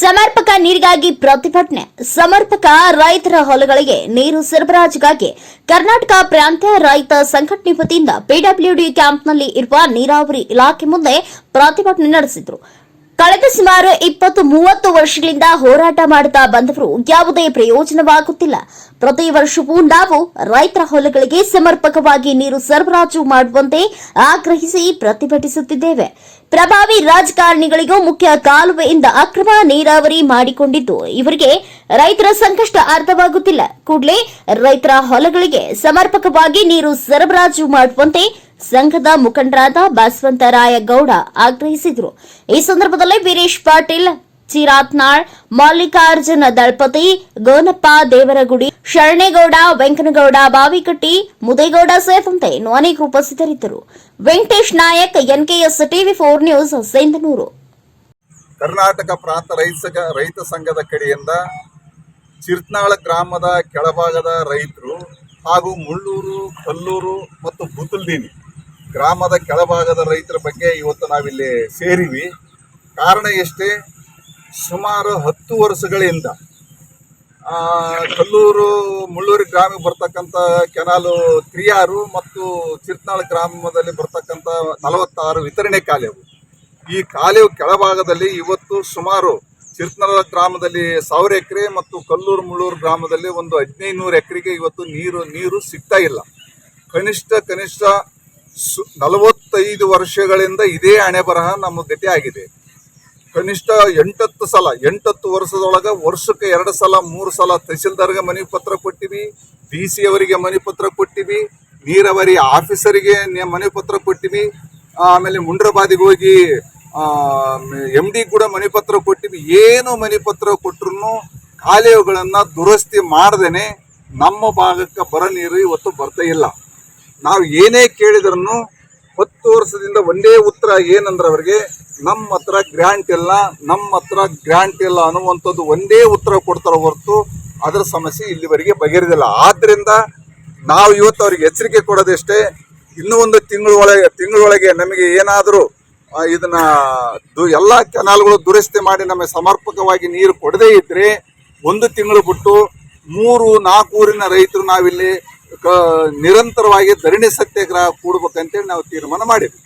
ಸಮರ್ಪಕ ನೀರಿಗಾಗಿ ಪ್ರತಿಭಟನೆ. ಸಮರ್ಪಕ ರೈತರ ಹೊಲಗಳಿಗೆ ನೀರು ಸರಬರಾಜಿಗಾಗಿ ಕರ್ನಾಟಕ ಪ್ರಾಂತ್ಯ ರೈತ ಸಂಘಟನೆ ವತಿಯಿಂದ ಪಿಡಬ್ಲ್ಯೂಡಿ ಕ್ಯಾಂಪ್ನಲ್ಲಿ ಇರುವ ನೀರಾವರಿ ಇಲಾಖೆ ಮುಂದೆ ಪ್ರತಿಭಟನೆ ನಡೆಸಿದರು. ಕಳೆದ ಸುಮಾರು ಇಪ್ಪತ್ತು ಮೂವತ್ತು ವರ್ಷಗಳಿಂದ ಹೋರಾಟ ಮಾಡುತ್ತಾ ಬಂದವರು ಯಾವುದೇ ಪ್ರಯೋಜನವಾಗುತ್ತಿಲ್ಲ. ಪ್ರತಿ ವರ್ಷವೂ ನಾವು ರೈತರ ಹೊಲಗಳಿಗೆ ಸಮರ್ಪಕವಾಗಿ ನೀರು ಸರಬರಾಜು ಮಾಡುವಂತೆ ಆಗ್ರಹಿಸಿ ಪ್ರತಿಭಟಿಸುತ್ತಿದ್ದೇವೆ. ಪ್ರಭಾವಿ ರಾಜಕಾರಣಿಗಳಿಗೂ ಮುಖ್ಯ ಕಾಲುವೆಯಿಂದ ಅಕ್ರಮ ನೀರಾವರಿ ಮಾಡಿಕೊಂಡಿದ್ದು, ಇವರಿಗೆ ರೈತರ ಸಂಕಷ್ಟ ಅರ್ಥವಾಗುತ್ತಿಲ್ಲ. ಕೂಡಲೇ ರೈತರ ಹೊಲಗಳಿಗೆ ಸಮರ್ಪಕವಾಗಿ ನೀರು ಸರಬರಾಜು ಮಾಡುವಂತೆ ಸಂಘದ ಮುಖಂಡರಾದ ಬಸವಂತರಾಯ ಗೌಡ ಆಗ್ರಹಿಸಿದರು. ಈ ಸಂದರ್ಭದಲ್ಲಿ ವೀರೇಶ್ ಪಾಟೀಲ್ ಚಿರಾತ್ನಾಳ್ ಮಲ್ಲಿಕಾರ್ಜುನ ದಳಪತಿ, ಗೋನಪ್ಪ ದೇವರಗುಡಿ, ಶರಣೇಗೌಡ, ವೆಂಕನಗೌಡ ಬಾವಿಕಟ್ಟಿ, ಮುದೇಗೌಡ ಸೇರಿದಂತೆ ಅನೇಕರು ಉಪಸ್ಥಿತರಿದ್ದರು. Venkatesh Nayak, NKS TV four news Sendanuru Karnataka ಪ್ರಾಂತ ರೈತ ರೈತ ಸಂಘದ ಕಡೆಯಿಂದ ಚಿರ್ತ್ನಾಳ ಗ್ರಾಮದ ಕೆಳಭಾಗದ ರೈತರು ಹಾಗೂ ಮುಳ್ಳೂರು, ಕಲ್ಲೂರು ಮತ್ತು ಬುತ್ತಲ್ದೀನಿ ಗ್ರಾಮದ ಕೆಳಭಾಗದ ರೈತರ ಬಗ್ಗೆ ಇವತ್ತು ನಾವಿಲ್ಲಿ ಸೇರಿವಿ. ಕಾರಣ ಎಷ್ಟೇ? ಸುಮಾರು ಹತ್ತು ವರ್ಷಗಳಿಂದ ಕಲ್ಲೂರು, ಮುಳ್ಳೂರು ಗ್ರಾಮಕ್ಕೆ ಬರ್ತಕ್ಕಂಥ ಕೆನಾಲು ಕ್ರಿಯಾರು ಮತ್ತು ಚಿರ್ತ್ನಾಳ ಗ್ರಾಮದಲ್ಲಿ ಬರ್ತಕ್ಕಂಥ ನಲವತ್ತಾರು ವಿತರಣೆ ಕಾಲೇವು. ಈ ಕಾಲೇವು ಕೆಳಭಾಗದಲ್ಲಿ ಇವತ್ತು ಸುಮಾರು ಚಿರ್ತನರ ಗ್ರಾಮದಲ್ಲಿ ಸಾವಿರ ಎಕರೆ ಮತ್ತು ಕಲ್ಲೂರು, ಮುಳ್ಳೂರು ಗ್ರಾಮದಲ್ಲಿ ಒಂದು ಹದಿನೈದು ನೂರು ಎಕರೆಗೆ ಇವತ್ತು ನೀರು ನೀರು ಸಿಗ್ತಾ ಇಲ್ಲ. ಕನಿಷ್ಠ ಕನಿಷ್ಠ ನಲವತ್ತೈದು ವರ್ಷಗಳಿಂದ ಇದೇ ಹಣೆ ಬರಹ ನಮ್ಮ ಗತಿ ಆಗಿದೆ. ಕನಿಷ್ಠ ಎಂಟತ್ತು ಸಲ, ಎಂಟತ್ತು ವರ್ಷದೊಳಗೆ ವರ್ಷಕ್ಕೆ ಎರಡು ಸಲ, ಮೂರು ಸಲ ತಹಸೀಲ್ದಾರ್ಗೆ ಮನವಿ ಪತ್ರ ಕೊಟ್ಟಿವಿ, ಡಿ ಸಿ ಅವರಿಗೆ ಮನವಿ ಪತ್ರ ಕೊಟ್ಟಿವಿ, ನೀರಾವರಿ ಆಫೀಸರಿಗೆ ಮನವಿ ಪತ್ರ ಕೊಟ್ಟಿವಿ, ಆಮೇಲೆ ಮುಂಡ್ರಬಾದಿಗೆ ಹೋಗಿ ಎಂ ಡಿ ಕೂಡ ಮನವಿ ಪತ್ರ ಕೊಟ್ಟಿವಿ. ಏನು ಮನವಿ ಪತ್ರ ಕೊಟ್ಟರು ಕಾಲುವೆಗಳನ್ನ ದುರಸ್ತಿ ಮಾಡ್ದೇನೆ ನಮ್ಮ ಭಾಗಕ್ಕೆ ಬರ ನೀರು ಇವತ್ತು ಬರ್ತಾ ಇಲ್ಲ. ನಾವು ಏನೇ ಕೇಳಿದ್ರು ಹತ್ತು ವರ್ಷದಿಂದ ಒಂದೇ ಉತ್ತರ ಏನಂದ್ರೆ ಅವರಿಗೆ, ನಮ್ಮ ಹತ್ರ ಗ್ರ್ಯಾಂಟ್ ಇಲ್ಲ, ನಮ್ಮ ಹತ್ರ ಗ್ರ್ಯಾಂಟ್ ಇಲ್ಲ ಅನ್ನುವಂಥದ್ದು ಒಂದೇ ಉತ್ತರ ಕೊಡ್ತಾರೆ ಹೊರತು ಅದರ ಸಮಸ್ಯೆ ಇಲ್ಲಿವರೆಗೆ ಬಗೆಹರಿದಿಲ್ಲ. ಆದ್ದರಿಂದ ನಾವು ಇವತ್ತು ಅವ್ರಿಗೆ ಎಚ್ಚರಿಕೆ ಕೊಡೋದಷ್ಟೇ, ಇನ್ನೂ ಒಂದು ತಿಂಗಳೊಳಗೆ ತಿಂಗಳೊಳಗೆ ನಮಗೆ ಏನಾದರೂ ಇದನ್ನ ಎಲ್ಲ ಕೆನಾಲ್ಗಳು ದುರಸ್ತಿ ಮಾಡಿ ನಮಗೆ ಸಮರ್ಪಕವಾಗಿ ನೀರು ಕೊಡದೇ ಇದ್ದರೆ ಒಂದು ತಿಂಗಳು ಬಿಟ್ಟು ಮೂರು ನಾಲ್ಕು ಊರಿನ ರೈತರು ನಾವಿಲ್ಲಿ ನಿರಂತರವಾಗಿ ಧರಣಿ ಸತ್ಯಾಗ್ರಹ ಕೂಡ್ಬೇಕಂತೇಳಿ ನಾವು ತೀರ್ಮಾನ ಮಾಡಿದ್ವಿ.